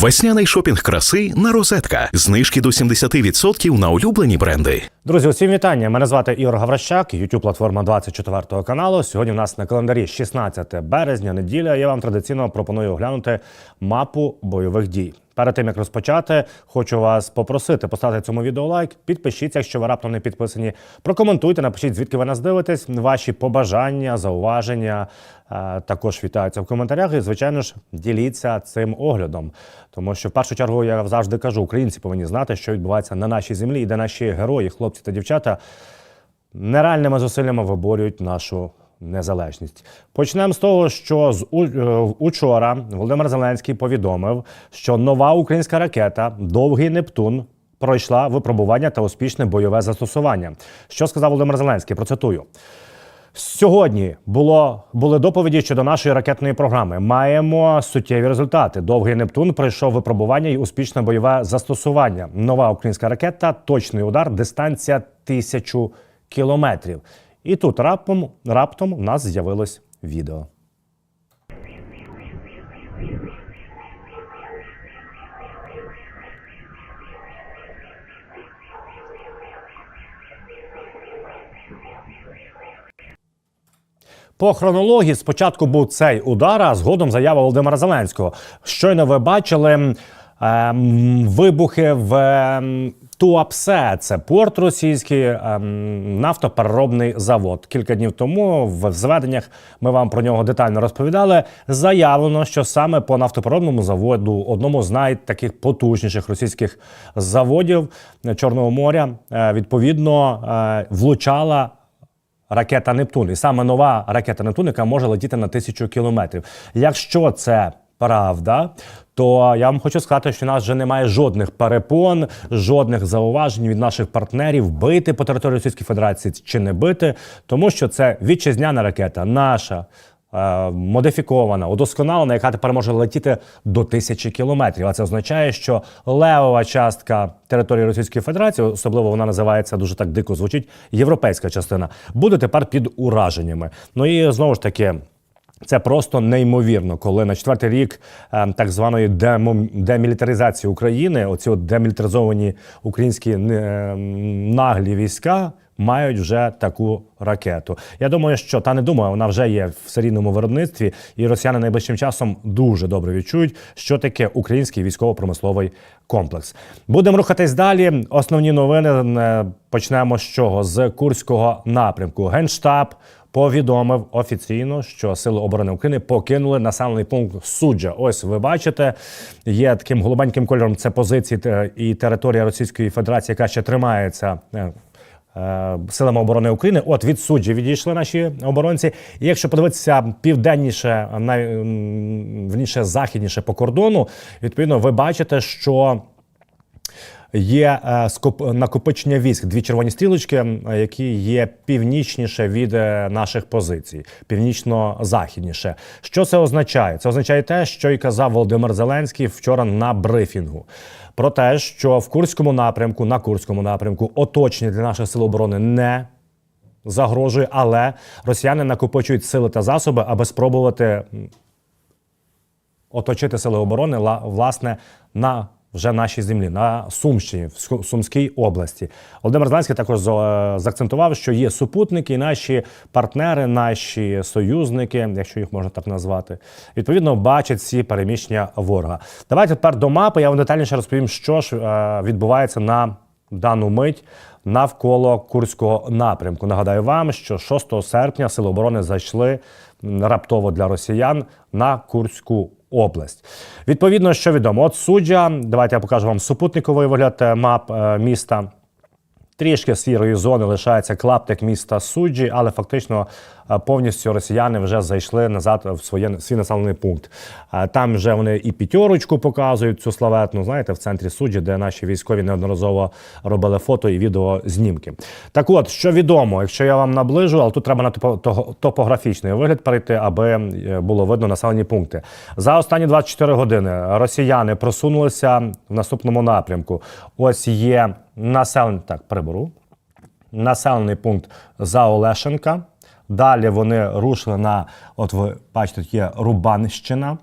Весняний шопінг краси на розетка. Знижки до 70% на улюблені бренди. Друзі, усім вітання. Мене звати Ігор Гавращак, youtube платформа 24 каналу. Сьогодні у нас на календарі 16 березня, неділя. Я вам традиційно пропоную оглянути мапу бойових дій. Перед тим як розпочати, хочу вас попросити поставити цьому відео лайк, підпишіться, якщо ви раптом не підписані. Прокоментуйте, напишіть, звідки ви нас дивитесь, ваші побажання, зауваження. Е, Також вітаються в коментарях. І, звичайно ж, діліться цим оглядом. Тому що в першу чергу я завжди кажу, українці повинні знати, що відбувається на нашій землі, і де наші герої, хлопці та дівчата нереальними зусиллями виборюють нашу незалежність. Почнемо з того, що з е, учора Володимир Зеленський повідомив, що нова українська ракета Довгий Нептун. Пройшла випробування та успішне бойове застосування. Що сказав Володимир Зеленський? Процитую. Сьогодні було були доповіді щодо нашої ракетної програми. Маємо суттєві результати. Довгий Нептун пройшов випробування і успішне бойове застосування. Нова українська ракета, точний удар, дистанція тисячу кілометрів. І тут раптом раптом у нас з'явилось відео. По хронології спочатку був цей удар, а згодом заява Володимира Зеленського. Щойно ви бачили ем, вибухи в ем, Туапсе. Це порт російський, ем, нафтопереробний завод. Кілька днів тому в зведеннях ми вам про нього детально розповідали. Заявлено, що саме по нафтопереробному заводу, одному з найтаких потужніших російських заводів Чорного моря, е, відповідно е, влучала ракета Нептун. І саме нова ракета Нептун, яка може летіти на тисячу кілометрів. Якщо це правда, то я вам хочу сказати, що у нас вже немає жодних перепон, жодних зауважень від наших партнерів бити по території Російської Федерації чи не бити, тому що це вітчизняна ракета, наша. Е, Модифікована, удосконалена, яка тепер може летіти до тисячі кілометрів. А це означає, що левова частка території Російської Федерації, особливо вона називається дуже так дико звучить, європейська частина, буде тепер під ураженнями. Ну і знову ж таки. Це просто неймовірно, коли на четвертий рік е, так званої демілітаризації України, оці от демілітаризовані українські е, наглі війська. Мають вже таку ракету. Я думаю, що та не думаю, вона вже є в серійному виробництві, і росіяни найближчим часом дуже добре відчують, що таке український військово-промисловий комплекс. Будемо рухатись далі. Основні новини е, почнемо з чого? З Курського напрямку. Генштаб повідомив офіційно, що сили оборони України покинули населений пункт суджа. Ось ви бачите, є таким голубеньким кольором. Це позиції і територія Російської Федерації, яка ще тримається. Е, Силами оборони України, от від суджі відійшли наші оборонці. І якщо подивитися південніше, найвніше західніше по кордону, відповідно, ви бачите, що Є е, скоп- накопичення військ, дві червоні стрілочки, які є північніше від е, наших позицій, північно-західніше. Що це означає? Це означає те, що і казав Володимир Зеленський вчора на брифінгу. Про те, що в Курському напрямку, на Курському напрямку, оточення для наших сил оборони не загрожує, але росіяни накопичують сили та засоби, аби спробувати оточити сили оборони ла- власне на вже нашій землі, на Сумщині, в Сумській області. Володимир Зеленський також за- заакцентував, що є супутники, і наші партнери, наші союзники, якщо їх можна так назвати, відповідно бачать ці переміщення ворога. Давайте тепер до мапи. Я вам детальніше розповім, що ж е, відбувається на дану мить навколо Курського напрямку. Нагадаю вам, що 6 серпня Сили оборони зайшли раптово для росіян на Курську область. Відповідно, що відомо, от суддя, давайте я покажу вам супутниковий вигляд е, мап е, міста. Трішки сірої зони лишається клаптик міста суджі, але фактично е, повністю росіяни вже зайшли назад в своє свій населений пункт. Е, Там вже вони і п'ятерочку показують цю славетну, знаєте, в центрі суджі, де наші військові неодноразово робили фото і відео знімки. Так от, що відомо, якщо я вам наближу, але тут треба на топо- топографічний вигляд перейти, аби е, було видно населені пункти. За останні 24 години росіяни просунулися в наступному напрямку. Ось є населений так, приберу. Населений пункт за Олешенка. Далі вони рушили на, от ви бачите, є Рубанщина.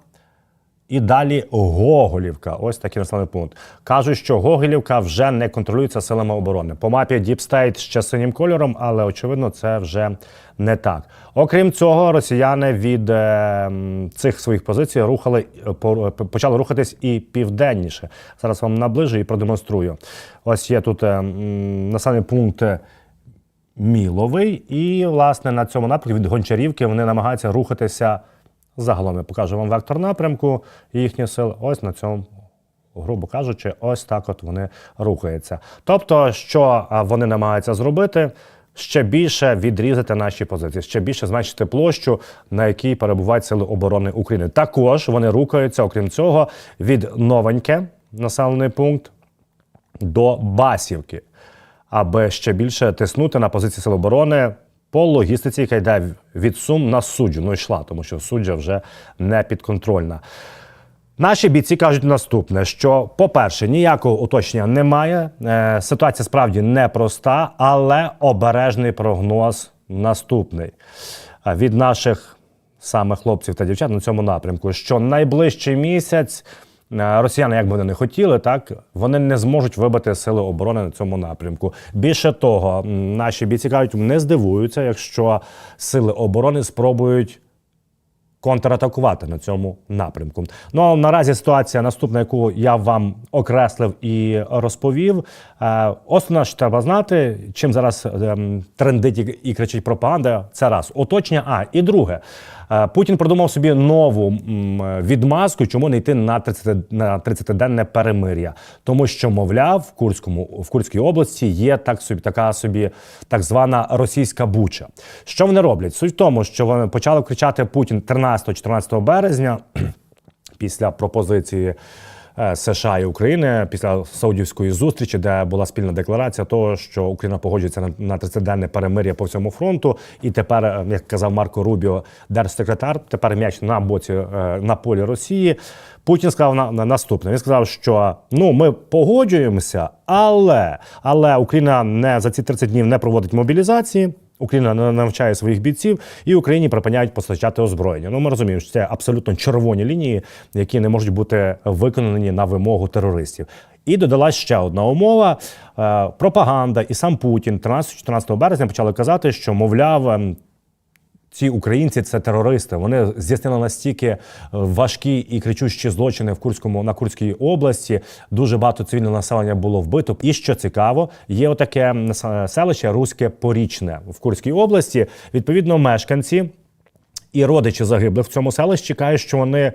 І далі Гоголівка. Ось такий населений пункт. Кажуть, що Гоголівка вже не контролюється силами оборони. По мапі State ще синім кольором, але очевидно, це вже не так. Окрім цього, росіяни від е, цих своїх позицій рухали е, почали рухатись і південніше. Зараз вам наближу і продемонструю. Ось є тут е, населений пункт. Міловий, і власне на цьому напрямку від Гончарівки вони намагаються рухатися загалом. Я покажу вам вектор напрямку їхніх сил. Ось на цьому, грубо кажучи, ось так от вони рухаються. Тобто, що вони намагаються зробити? Ще більше відрізати наші позиції, ще більше зменшити площу, на якій перебувають сили оборони України. Також вони рухаються, окрім цього, від новеньке населений пункт до Басівки, аби ще більше тиснути на позиції Сил оборони по логістиці, яка йде від Сум на суджу. Ну йшла, тому що суджа вже не підконтрольна. Наші бійці кажуть наступне: що, по-перше, ніякого уточнення немає. Е, ситуація справді непроста, але обережний прогноз наступний від наших саме хлопців та дівчат на цьому напрямку, що найближчий місяць. Е, Росіяни, як би вони не хотіли, так вони не зможуть вибити сили оборони на цьому напрямку. Більше того, наші бійці кажуть, не здивуються, якщо сили оборони спробують контратакувати на цьому напрямку. Ну а наразі ситуація наступна, яку я вам окреслив і розповів. Е, Основне, що треба знати, чим зараз ем, трендить і- кричить пропаганда. Це раз оточення. А і друге. Е, Путін придумав собі нову відмазку, чому не йти на 30, на 30-денне перемир'я, тому що, мовляв, в Курському в Курській області є так собі така собі так звана російська буча. Що вони роблять? Суть в тому, що вони почали кричати Путін 13-14 березня після пропозиції. Е, США і України після саудівської зустрічі, де була спільна декларація того, що Україна погоджується на, 30-денне перемир'я по всьому фронту. І тепер, е, як казав Марко Рубіо, держсекретар, тепер м'яч на боці е, на полі Росії. Путін сказав на, на наступне. Він сказав, що ну ми погоджуємося, але але Україна не за ці 30 днів не проводить мобілізації. Україна не навчає своїх бійців, і Україні припиняють постачати озброєння. Ну ми розуміємо, що це абсолютно червоні лінії, які не можуть бути виконані на вимогу терористів. І додалась ще одна умова: Е, пропаганда і сам Путін 13-14 березня почали казати, що мовляв. Ці українці це терористи. Вони здійснили настільки е, важкі і кричущі злочини в Курському на Курській області. Дуже багато цивільного населення було вбито. І що цікаво, є отаке наса- селище Руське Порічне в Курській області. Відповідно, мешканці і родичі загиблих в цьому селищі кажуть, що вони.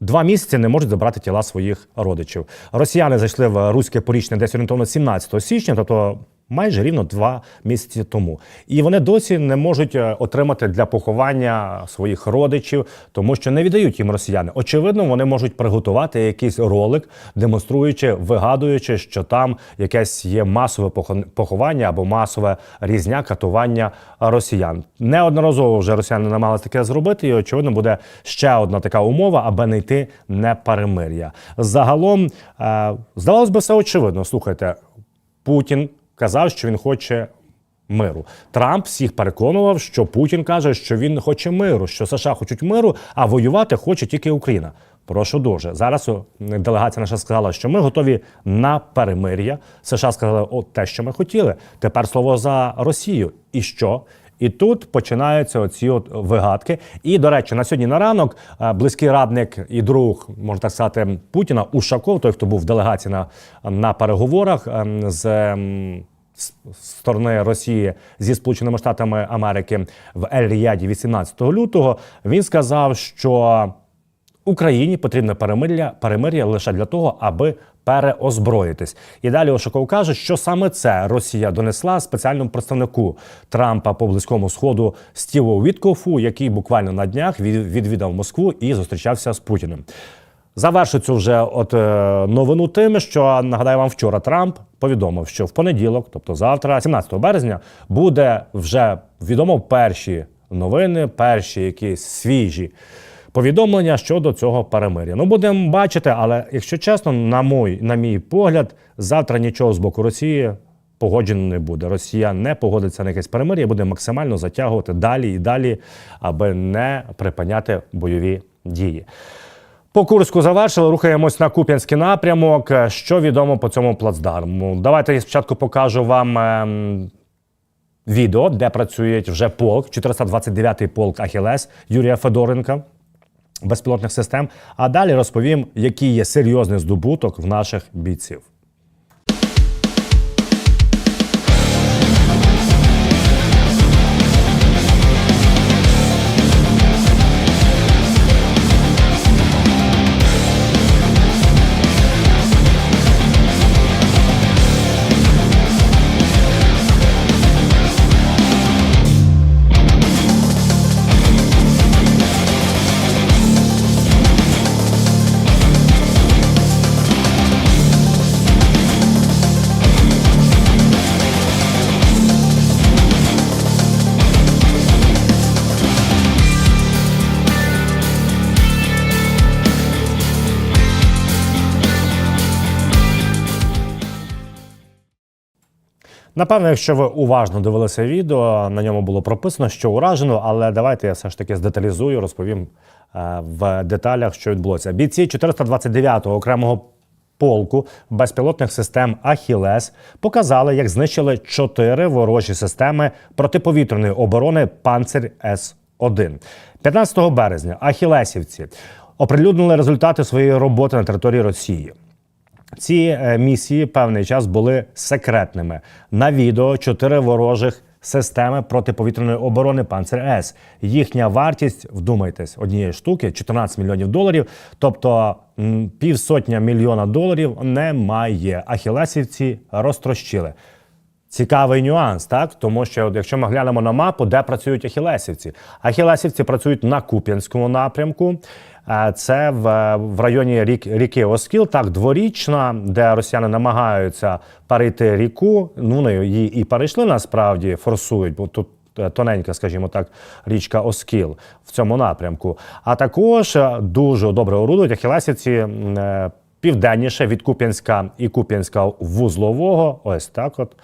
Два місяці не можуть забрати тіла своїх родичів. Росіяни зайшли в руське порічне десь орієнтовно 17 січня, тобто майже рівно два місяці тому. І вони досі не можуть е, отримати для поховання своїх родичів, тому що не віддають їм росіяни. Очевидно, вони можуть приготувати якийсь ролик, демонструючи, вигадуючи, що там якесь є масове похо- поховання або масове різня катування росіян. Неодноразово вже росіяни намагалися таке зробити, і очевидно буде ще одна така умова, аби не йти не перемир'я. Загалом, е, здавалось би, все очевидно. Слухайте, Путін казав, що він хоче. Миру Трамп всіх переконував, що Путін каже, що він хоче миру, що США хочуть миру, а воювати хоче тільки Україна. Прошу дуже. Зараз о, делегація наша сказала, що ми готові на перемир'я. США сказали, от те, що ми хотіли. Тепер слово за Росію. І що? І тут починаються оці от вигадки. І, до речі, на сьогодні на ранок е, близький радник і друг, можна так сказати, Путіна Ушаков, той, хто був в делегації на, на переговорах ем, з. ем, з сторони Росії зі Сполученими Штатами Америки в Ель-Ріяді 18 лютого, він сказав, що Україні потрібне перемир'я, перемир'я лише для того, аби переозброїтись. І далі Ошаков каже, що саме це Росія донесла спеціальному представнику Трампа по близькому сходу Стіву Віткофу, який буквально на днях відвідав Москву і зустрічався з Путіним. Завершу цю вже от е, новину тим, що нагадаю вам, вчора Трамп повідомив, що в понеділок, тобто завтра, 17 березня, буде вже відомо перші новини, перші якісь свіжі повідомлення щодо цього перемир'я. Ну будемо бачити, але якщо чесно, на мій, на мій погляд, завтра нічого з боку Росії. Погоджено не буде. Росія не погодиться на якесь перемир'я, буде максимально затягувати далі і далі, аби не припиняти бойові дії. По Курську завершили. Рухаємось на Куп'янський напрямок. Що відомо по цьому плацдарму? Давайте я спочатку покажу вам ем, відео, де працює вже полк, 429-й полк Ахілес Юрія Федоренка безпілотних систем. А далі розповім, який є серйозний здобуток в наших бійців. Напевно, якщо ви уважно дивилися відео, на ньому було прописано, що уражено, але давайте я все ж таки здеталізую, розповім е, в деталях, що відбулося. Бійці 429-го окремого полку безпілотних систем Ахілес показали, як знищили чотири ворожі системи протиповітряної оборони Панцир С 1 15 березня Ахілесівці оприлюднили результати своєї роботи на території Росії. Ці е, місії певний час були секретними. На відео чотири ворожих системи протиповітряної оборони Панцер С. Їхня вартість, вдумайтесь, однієї штуки 14 мільйонів доларів, тобто півсотня мільйона доларів немає. Ахілесівці розтрощили. Цікавий нюанс, так тому що от якщо ми глянемо на мапу, де працюють ахілесівці, ахілесівці працюють на Куп'янському напрямку. Е, Це в, в районі рік, ріки Оскіл, так дворічна, де росіяни намагаються перейти ріку. Ну вони її і перейшли насправді, форсують, бо тут е, тоненька, скажімо так, річка Оскіл в цьому напрямку. А також е, дуже добре орудують ахілесівці. е, Південніше від Куп'янська і Куп'янська вузлового, ось так от.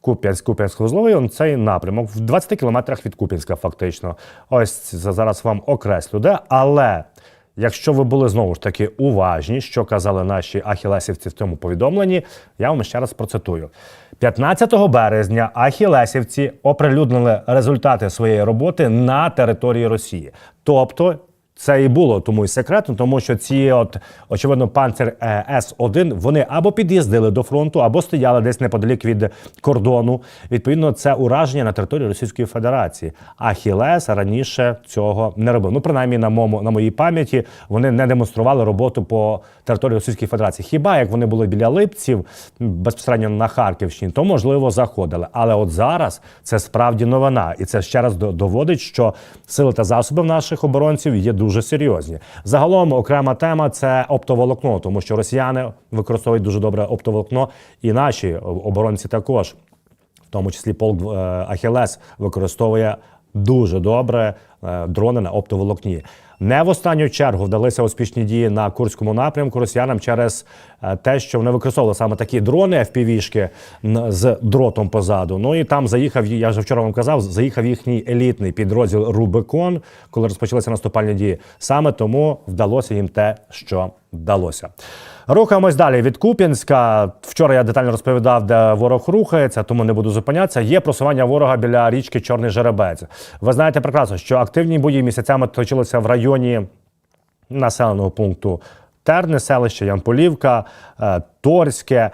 Куп'янськ, Куп'янськ вузловий, он цей напрямок в 20 кілометрах від Куп'янська, фактично. Ось зараз вам окреслю, де. Але якщо ви були знову ж таки уважні, що казали наші ахілесівці в цьому повідомленні, я вам ще раз процитую. 15 березня ахілесівці оприлюднили результати своєї роботи на території Росії. Тобто це і було тому і секретно, тому що ці, от очевидно, панцер е, С-1, вони або під'їздили до фронту, або стояли десь неподалік від кордону. Відповідно, це ураження на території Російської Федерації. А Хілес раніше цього не робив. Ну, принаймні, на моєму на моїй пам'яті вони не демонстрували роботу по території Російської Федерації. Хіба як вони були біля Липців безпосередньо на Харківщині, то можливо заходили. Але от зараз це справді новина, і це ще раз доводить, що сили та засоби наших оборонців є дуже серйозні. Загалом окрема тема це оптоволокно, тому що росіяни використовують дуже добре оптоволокно, і наші оборонці також в тому числі полк е, Ахілес використовує дуже добре дрони на оптоволокні. Не в останню чергу вдалися успішні дії на Курському напрямку росіянам через е, те, що вони використовували саме такі дрони FPV-шки з дротом позаду. Ну і там заїхав, я вже вчора вам казав, заїхав їхній елітний підрозділ Рубикон, коли розпочалися наступальні дії. Саме тому вдалося їм те, що вдалося. Рухаємось далі від Куп'янська. Вчора я детально розповідав, де ворог рухається, тому не буду зупинятися. Є просування ворога біля річки Чорний Жеребець. Ви знаєте прекрасно, що активні бої місяцями точилися в районі населеного пункту Терне, селище Янполівка, е, Торське.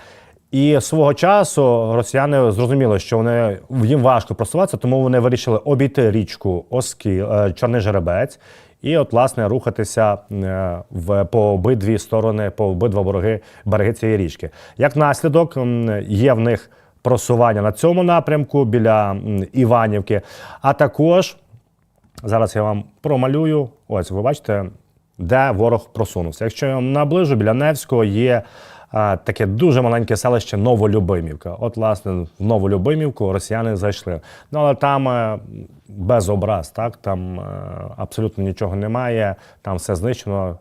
І свого часу росіяни зрозуміли, що вони їм важко просуватися, тому вони вирішили обійти річку Оскіл, е, Чорний Жеребець, і от власне рухатися е, в по обидві сторони, по обидва береги, береги цієї річки. Як наслідок, є в них просування на цьому напрямку біля Іванівки, а також Зараз я вам промалюю. Ось ви бачите, де ворог просунувся. Якщо я вам наближу, біля Невського є таке дуже маленьке селище Новолюбимівка. От, власне, в Новолюбимівку росіяни зайшли. Ну, але там е, без образ, так? Там е, абсолютно нічого немає, там все знищено.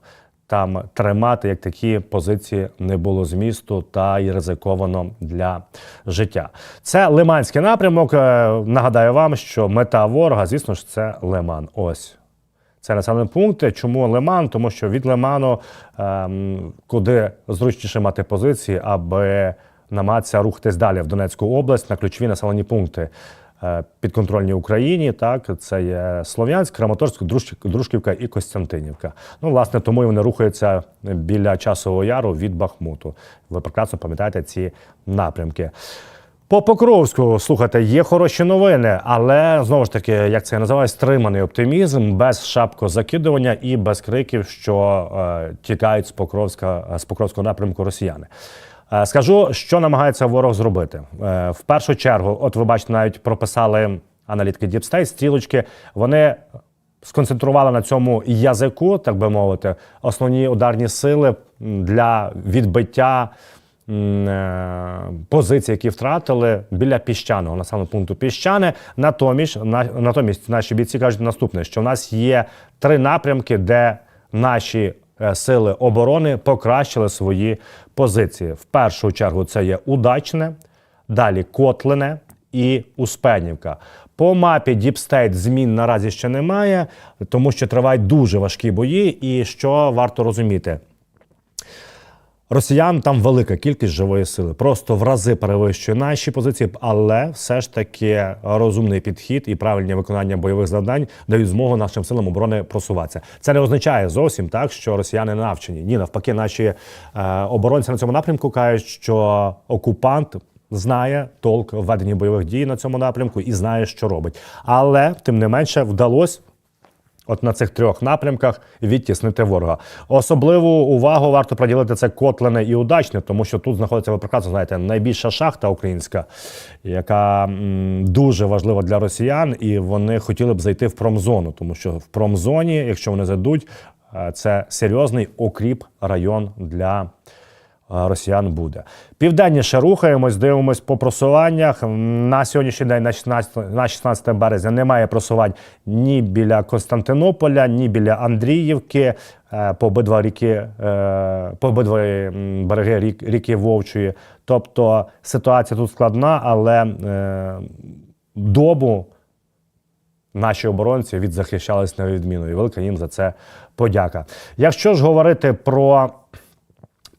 Там тримати як такі позиції не було змісту та й ризиковано для життя. Це Лиманський напрямок. Е, Нагадаю вам, що мета ворога, звісно ж, це Лиман. Ось Це населені пункти. Чому Лиман? Тому що від Лиману ем, куди зручніше мати позиції, аби намагатися рухатись далі в Донецьку область на ключові населені пункти. е, Підконтрольні Україні, так це є Слов'янськ, Краматорськ, Дружківка і Костянтинівка. Ну, власне, тому і вони рухаються біля часового яру від Бахмуту. Ви прекрасно пам'ятаєте ці напрямки. По Покровську, слухайте, є хороші новини, але знову ж таки, як це я називаю, стриманий оптимізм, без шапкозакидування і без криків, що е, тікають з Покровська з Покровського напрямку росіяни. Е, скажу, що намагається ворог зробити. Е, в першу чергу, от ви бачите, навіть прописали аналітики State, стрілочки. Вони сконцентрували на цьому язику, так би мовити, основні ударні сили для відбиття е, які втратили біля піщаного населеного пункту піщане. Натомість, на, натомість наші бійці кажуть наступне: що в нас є три напрямки, де наші е, сили оборони покращили свої позиції. В першу чергу це є удачне, далі Котлине і Успенівка. По мапі State змін наразі ще немає, тому що тривають дуже важкі бої. І що варто розуміти? Росіян там велика кількість живої сили, просто в рази перевищує наші позиції, але все ж таки розумний підхід і правильне виконання бойових завдань дають змогу нашим силам оборони просуватися. Це не означає зовсім так, що росіяни навчені. Ні, навпаки, наші е, оборонці на цьому напрямку кажуть, що окупант. Знає толк в веденні бойових дій на цьому напрямку і знає, що робить. Але тим не менше вдалося От на цих трьох напрямках відтіснити ворога. Особливу увагу варто приділити це Котлине і Удачне, тому що тут знаходиться ви прекрасно знаєте найбільша шахта українська, яка м, дуже важлива для росіян, і вони хотіли б зайти в промзону, тому що в промзоні, якщо вони зайдуть, е, це серйозний окріп район для. Е, Росіян буде південніше рухаємось, дивимось по просуваннях. На сьогоднішній день, на 16, на 16 березня, немає просувань ні біля Константинополя, ні біля Андріївки. Е, По обидва ріки, е, по обидва береги рік, ріки Вовчої. Тобто ситуація тут складна, але добу наші оборонці відзахищались на відміну. І велика їм за це подяка. Якщо ж говорити про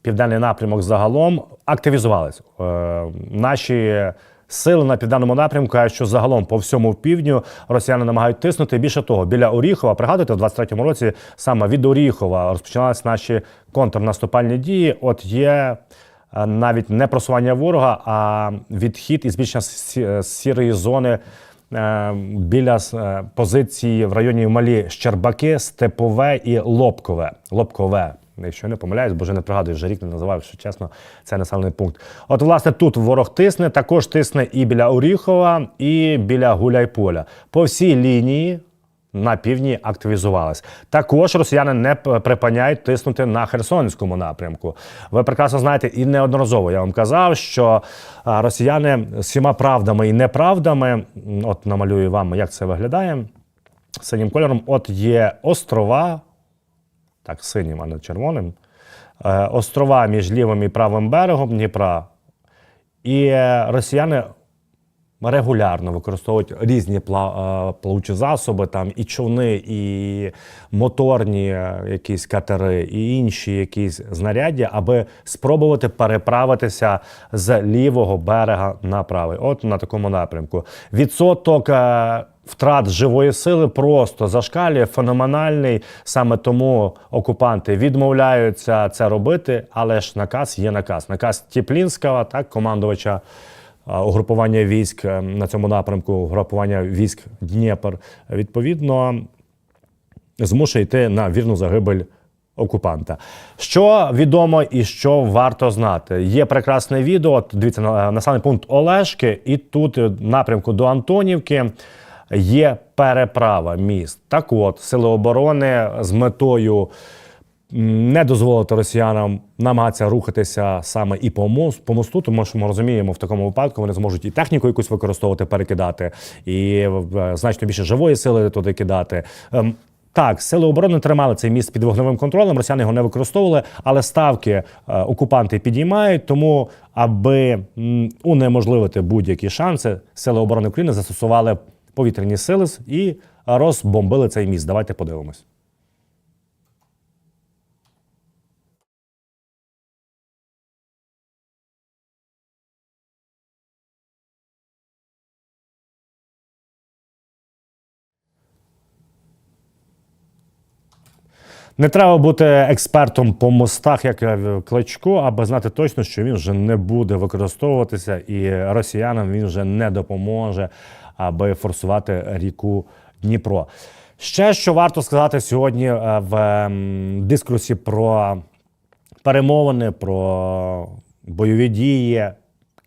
південний напрямок загалом активізувались. Е, наші сили на південному напрямку кажуть, що загалом по всьому півдню росіяни намагають тиснути. Більше того, біля Оріхова, пригадуєте, в 23-му році саме від Оріхова розпочиналися наші контрнаступальні дії. От є. е, Навіть не просування ворога, а відхід і збільшення сірої зони е, біля позиції в районі Малі Щербаки, Степове і Лобкове. Лобкове. Якщо не помиляюсь, бо вже не пригадую, вже рік не називав, якщо чесно, це населений пункт. От, власне, тут ворог тисне, також тисне і біля Оріхова, і біля Гуляйполя. По всій лінії на півдні активізувались. Також росіяни не припиняють тиснути на Херсонському напрямку. Ви прекрасно знаєте, і неодноразово я вам казав, що росіяни всіма правдами і неправдами, от намалюю вам, як це виглядає синім кольором. От є острова, так, синім, а не червоним. Е, острова між лівим і правим берегом Дніпра. І росіяни регулярно використовують різні е, плавучі засоби, там і човни, і моторні е, якісь катери, і інші якісь знаряддя, аби спробувати переправитися з лівого берега на правий. От на такому напрямку. Відсоток. Е, Втрат живої сили просто зашкалює, феноменальний. Саме тому окупанти відмовляються це робити, але ж наказ є наказ. Наказ Тіплінського, так, командувача угрупування військ е, на цьому напрямку, угрупування військ Дніпр, відповідно, змушує йти на вірну загибель окупанта. Що відомо і що варто знати? Є прекрасне відео. Дивіться, на- населений пункт Олешки, і тут е, напрямку до Антонівки. Є переправа міст. Так от, сили оборони з метою не дозволити росіянам намагатися рухатися саме і по мосту, по мосту, тому що ми розуміємо, в такому випадку вони зможуть і техніку якусь використовувати, перекидати, і е, значно більше живої сили туди кидати. Ем, Так, сили оборони тримали цей міст під вогневим контролем, росіяни його не використовували, але ставки е, окупанти підіймають. Тому, аби унеможливити будь-які шанси, сили оборони України застосували повітряні сили і розбомбили цей міст. Давайте подивимось. Не треба бути експертом по мостах, як кличко, аби знати точно, що він вже не буде використовуватися, і росіянам він вже не допоможе аби форсувати ріку Дніпро. Ще що варто сказати сьогодні е, в ем, дискурсі про перемовини, про бойові дії.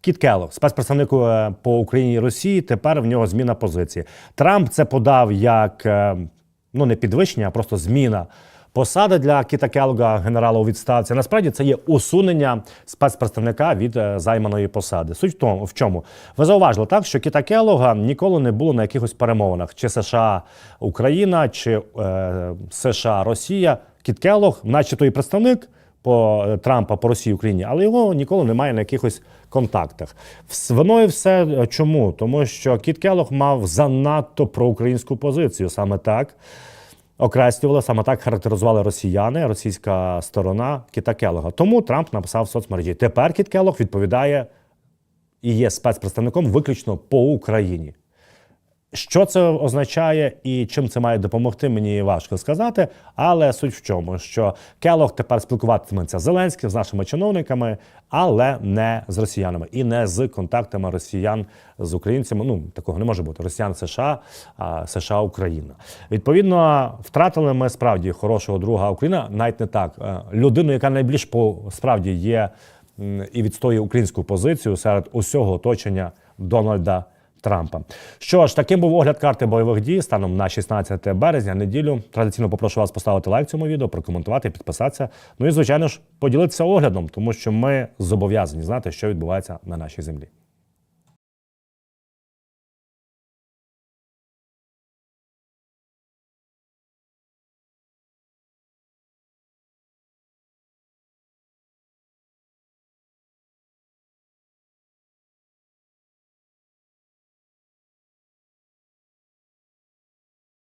Кіт Келлог, спецпредставник е, по Україні і Росії, тепер в нього зміна позиції. Трамп це подав як е, ну не підвищення, а просто зміна посади для Кіта Келлога, генерала у відставці. Насправді це є усунення спецпредставника від е, займаної посади. Суть в тому, в чому ви зауважили так, що Кіта Келлога ніколи не було на якихось перемовинах, чи США Україна, чи е, США Росія. Кіт Келлог, начебто і представник по е, Трампа по Росії Україні, але його ніколи немає на якихось контактах. І все е, чому? Тому що Кіт Келлог мав занадто проукраїнську позицію. Саме так окреслювали, саме так характеризували росіяни, російська сторона Кіта Келога. Тому Трамп написав в соцмережі. Тепер Кіт Келог відповідає і є спецпредставником виключно по Україні. Що це означає і чим це має допомогти, мені важко сказати. Але суть в чому, що Келог тепер спілкуватиметься з Зеленським, з нашими чиновниками, але не з росіянами і не з контактами росіян з українцями. Ну такого не може бути. Росіян США, США Україна. Відповідно, втратили ми справді хорошого друга Україна, навіть не так. Е, Людину, яка найбільш по справді є і відстоює українську позицію серед усього оточення Дональда. Трампа. Що ж, таким був огляд карти бойових дій станом на 16 березня, неділю. Традиційно попрошу вас поставити лайк цьому відео, прокоментувати, підписатися. Ну і звичайно ж поділитися оглядом, тому що ми зобов'язані знати, що відбувається на нашій землі.